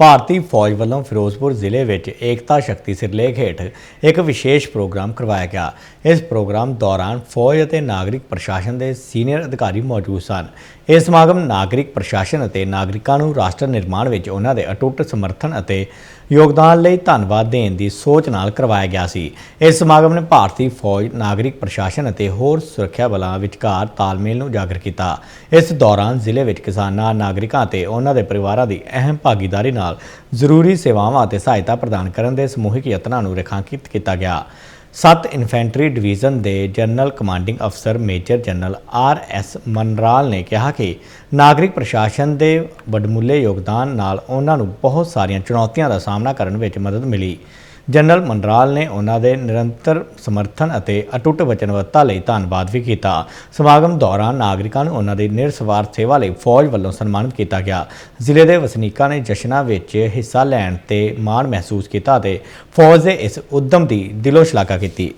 ਭਾਰਤੀ ਫੌਜ ਵੱਲੋਂ ਫਿਰੋਜ਼ਪੁਰ ਜ਼ਿਲ੍ਹੇ ਵਿੱਚ ਏਕਤਾ ਸ਼ਕਤੀ ਸਿਰਲੇਖ ਹੇਠ ਇੱਕ ਵਿਸ਼ੇਸ਼ ਪ੍ਰੋਗਰਾਮ ਕਰਵਾਇਆ ਗਿਆ। ਇਸ ਪ੍ਰੋਗਰਾਮ ਦੌਰਾਨ ਫੌਜ ਅਤੇ ਨਾਗਰਿਕ ਪ੍ਰਸ਼ਾਸਨ ਦੇ ਸੀਨੀਅਰ ਅਧਿਕਾਰੀ ਮੌਜੂਦ ਸਨ। ਇਹ ਸਮਾਗਮ ਨਾਗਰਿਕ ਪ੍ਰਸ਼ਾਸਨ ਅਤੇ ਨਾਗਰਿਕਾਂ ਨੂੰ ਰਾਸ਼ਟਰ ਨਿਰਮਾਣ ਵਿੱਚ ਉਹਨਾਂ ਦੇ ਅਟੁੱਟ ਸਮਰਥਨ ਅਤੇ ਯੋਗਦਾਨ ਲਈ ਧੰਨਵਾਦ ਦੇਣ ਦੀ ਸੋਚ ਨਾਲ ਕਰਵਾਇਆ ਗਿਆ ਸੀ। ਇਸ ਸਮਾਗਮ ਨੇ ਭਾਰਤੀ ਫੌਜ, ਨਾਗਰਿਕ ਪ੍ਰਸ਼ਾਸਨ ਅਤੇ ਹੋਰ ਸੁਰੱਖਿਆ ਬਲਾਂ ਵਿਚਕਾਰ ਤਾਲਮੇਲ ਨੂੰ ਉਜਾਗਰ ਕੀਤਾ। ਇਸ ਦੌਰਾਨ ਜ਼ਿਲ੍ਹੇ ਵਿੱਚ ਕਿਸਾਨਾਂ, ਨਾਗਰਿਕਾਂ ਅਤੇ ਉਹਨਾਂ ਦੇ ਪਰਿਵਾਰਾਂ ਦੀ ਅਹਿਮ ਭਾਗੀਦਾਰੀ ਨਾਲ ਜ਼ਰੂਰੀ ਸੇਵਾਵਾਂ ਅਤੇ ਸਹਾਇਤਾ ਪ੍ਰਦਾਨ ਕਰਨ ਦੇ ਸਮੂਹਿਕ ਯਤਨਾਂ ਨੂੰ ਰੇਖਾਂਕਿਤ ਕੀਤਾ ਗਿਆ। 7 ਇਨਫੈਂਟਰੀ ਡਿਵੀਜ਼ਨ ਦੇ ਜਨਰਲ ਕਮਾਂਡਿੰਗ ਅਫਸਰ major general R S Manral ਨੇ ਕਿਹਾ ਕਿ ਨਾਗਰਿਕ ਪ੍ਰਸ਼ਾਸਨ ਦੇ ਵੱਡਮੁੱਲੇ ਯੋਗਦਾਨ ਨਾਲ ਉਹਨਾਂ ਨੂੰ ਬਹੁਤ ਸਾਰੀਆਂ ਚੁਣੌਤੀਆਂ ਦਾ ਸਾਹਮਣਾ ਕਰਨ ਵਿੱਚ ਮਦਦ ਮਿਲੀ। ਜਨਰਲ ਮੰਡਰਾਲ ਨੇ ਉਹਨਾਂ ਦੇ ਨਿਰੰਤਰ ਸਮਰਥਨ ਅਤੇ ਅਟੁੱਟ ਵਚਨਬੱਧਤਾ ਲਈ ਧੰਨਵਾਦ ਵੀ ਕੀਤਾ। ਸਮਾਗਮ ਦੌਰਾਨ ਨਾਗਰਿਕਾਂ ਨੂੰ ਉਹਨਾਂ ਦੀ ਨਿਰਸਵਾਰਥ ਸੇਵਾ ਲਈ ਫੌਜ ਵੱਲੋਂ ਸਨਮਾਨਿਤ ਕੀਤਾ ਗਿਆ। ਜ਼ਿਲ੍ਹੇ ਦੇ ਵਸਨੀਕਾਂ ਨੇ ਜਸ਼ਨਾਂ ਵਿੱਚ ਹਿੱਸਾ ਲੈਣ ਤੇ ਮਾਣ ਮਹਿਸੂਸ ਕੀਤਾ ਅਤੇ ਫੌਜ ਦੇ ਇਸ ਉਦਮ ਦੀ ਦਿਲੋਂ ਸ਼ਲਾਘਾ ਕੀਤੀ।